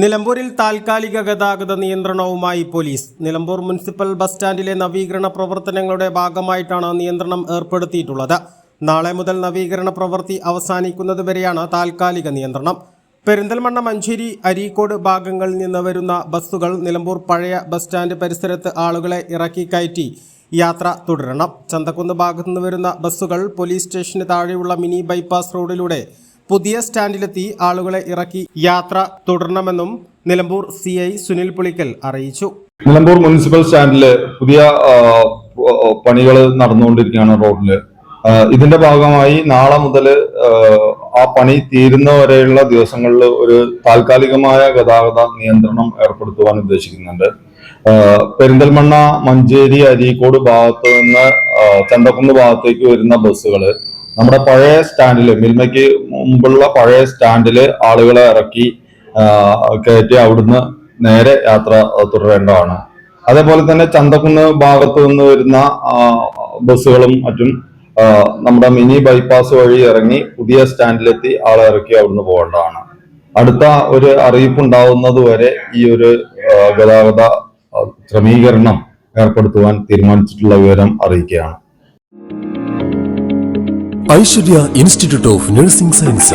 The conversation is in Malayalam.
നിലമ്പൂരിൽ താൽക്കാലിക ഗതാഗത നിയന്ത്രണവുമായി പോലീസ്. നിലമ്പൂർ മുനിസിപ്പൽ ബസ് സ്റ്റാൻഡിലെ നവീകരണ പ്രവർത്തനങ്ങളുടെ ഭാഗമായിട്ടാണ് നിയന്ത്രണം ഏർപ്പെടുത്തിയിട്ടുള്ളത്. നാളെ മുതൽ നവീകരണ പ്രവൃത്തി അവസാനിക്കുന്നതുവരെയാണ് താൽക്കാലിക നിയന്ത്രണം. പെരിന്തൽമണ്ണ മഞ്ചേരി അരീക്കോട് ഭാഗങ്ങളിൽ നിന്ന് വരുന്ന ബസ്സുകൾ നിലമ്പൂർ പഴയ ബസ് സ്റ്റാൻഡ് പരിസരത്ത് ആളുകളെ ഇറക്കി കയറ്റി യാത്ര തുടരണം. ചന്തക്കുന്ന് ഭാഗത്തുനിന്ന് വരുന്ന ബസ്സുകൾ പോലീസ് സ്റ്റേഷന് താഴെയുള്ള മിനി ബൈപ്പാസ് റോഡിലൂടെ പുതിയ സ്റ്റാൻഡിലെത്തി ആളുകളെ ഇറക്കി യാത്ര തുടരണമെന്നും നിലമ്പൂർ സി ഐ സുനിൽ പുളിക്കൽ അറിയിച്ചു. നിലമ്പൂർ മുനിസിപ്പൽ സ്റ്റാൻഡിൽ പുതിയ പണികൾ നടന്നുകൊണ്ടിരിക്കുകയാണ് റോഡിൽ. ഇതിന്റെ ഭാഗമായി നാളെ മുതൽ ആ പണി തീരുന്നവരെയുള്ള ദിവസങ്ങളിൽ ഒരു താൽക്കാലികമായ ഗതാഗത നിയന്ത്രണം ഏർപ്പെടുത്തുവാൻ ഉദ്ദേശിക്കുന്നുണ്ട്. പെരിന്തൽമണ്ണ മഞ്ചേരി അരീക്കോട് ഭാഗത്ത് നിന്ന് ചന്തക്കുന്ന് ഭാഗത്തേക്ക് വരുന്ന ബസ്സുകൾ നമ്മുടെ പഴയ സ്റ്റാൻഡിൽ മിൽമയ്ക്ക് മുമ്പുള്ള പഴയ സ്റ്റാൻഡിൽ ആളുകളെ ഇറക്കി കയറ്റി അവിടുന്ന് നേരെ യാത്ര തുടരേണ്ടതാണ്. അതേപോലെ തന്നെ ചന്തക്കുന്ന് ഭാഗത്ത് നിന്ന് വരുന്ന ബസ്സുകളും മറ്റും നമ്മുടെ മിനി ബൈപ്പാസ് വഴി ഇറങ്ങി പുതിയ സ്റ്റാൻഡിലെത്തി ആളെ ഇറക്കി അവിടുന്ന് പോകേണ്ടതാണ്. അടുത്ത ഒരു അറിയിപ്പ് ഉണ്ടാവുന്നത് വരെ ഈ ഒരു ഗതാഗത ക്രമീകരണം ഏർപ്പെടുത്തുവാൻ തീരുമാനിച്ചിട്ടുള്ള വിവരം അറിയിക്കുകയാണ്. Aishwarya institute of nursing science.